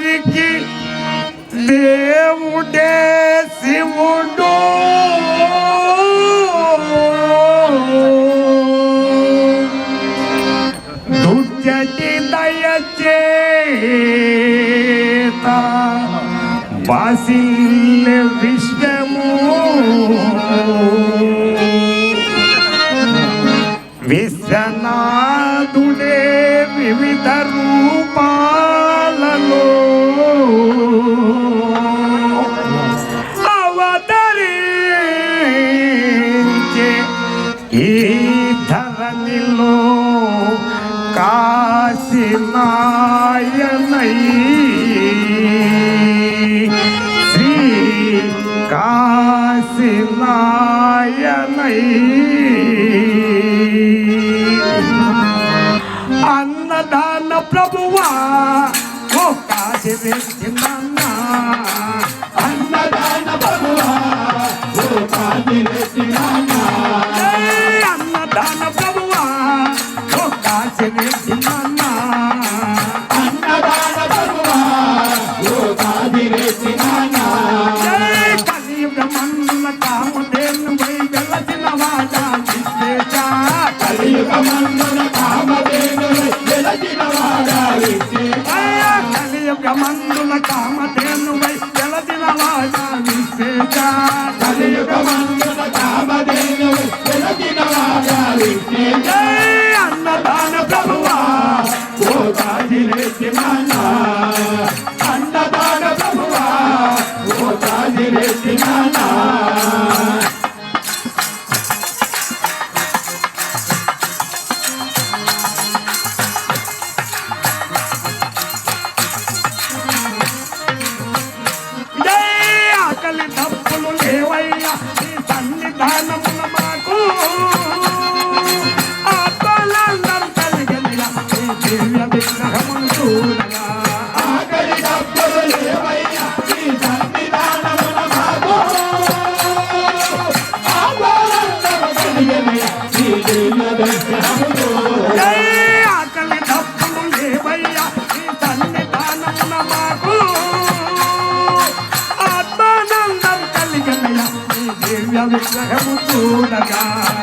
sabe que vivo desse mundo. Quase levistemos Visionado, leve, vida, rupa నాయనై Shri కాశీనాయనై అన్నదాన ప్రభువా ఓ కాశీ వెళ్తున్నా అన్నదాన ప్రభువా ఓ కాశీ వెళ్తున్నా అన్నదాన ప్రభువా ఓ కాశీ స్వర్గమందుల కామధేనువై జలదిన వాడా విశ్వేశా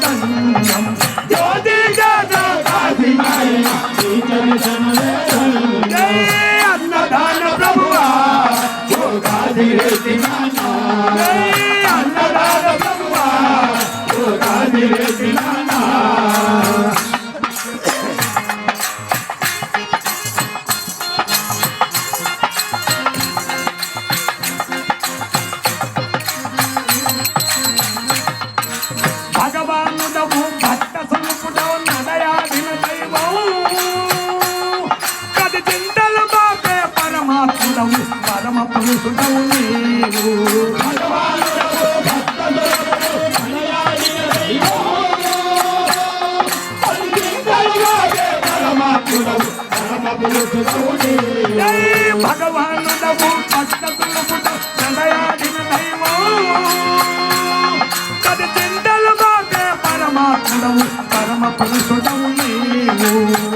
大姨 భగవానుడవు కష్టకులపుట నడయాడిన దైవం కది చింతలు పరమ పురుషుడవు నీవు.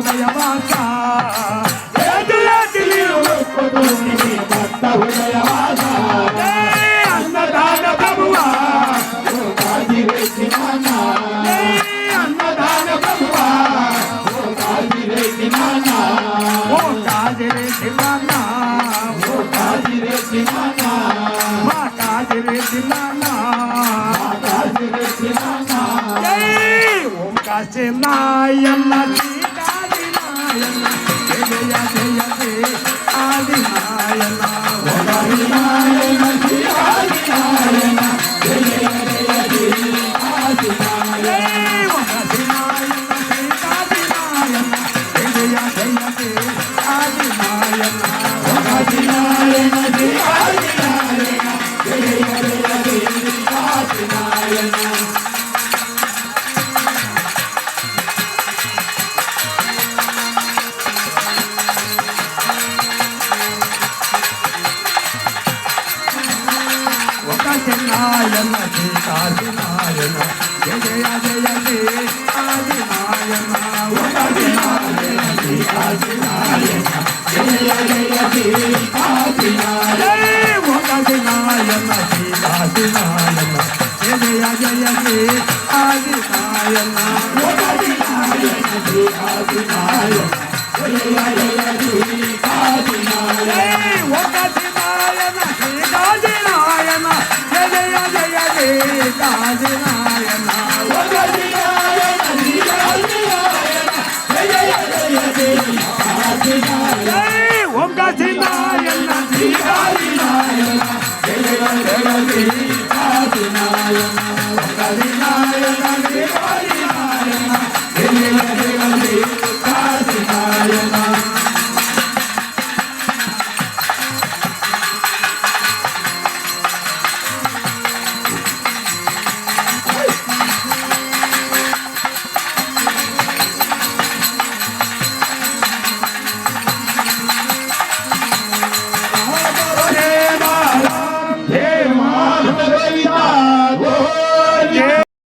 ఉదయవాసా భక్త ఉదయవాసా అన్నదాన ప్రభువా అన్నదాన ప్రభువా ఓ కాజీ రే శివానా ఓ ఓం కాశీ నాయన్న ఆది నాయన ఒకటి నాయన నాయన శ్రీకాశీ నాయన జయ జయ జయ జయ ఆది నాయన ఒకటి నాయన ఆది నాయన జయ జయ ఆది నాయన జయ జయ ఆది నాయన నాయన ఆది నాయన జయ జయ ఆది నాయన నాయన నాయన జయ జయ జయ జయ ఆది నాయన ఒకటి నాయన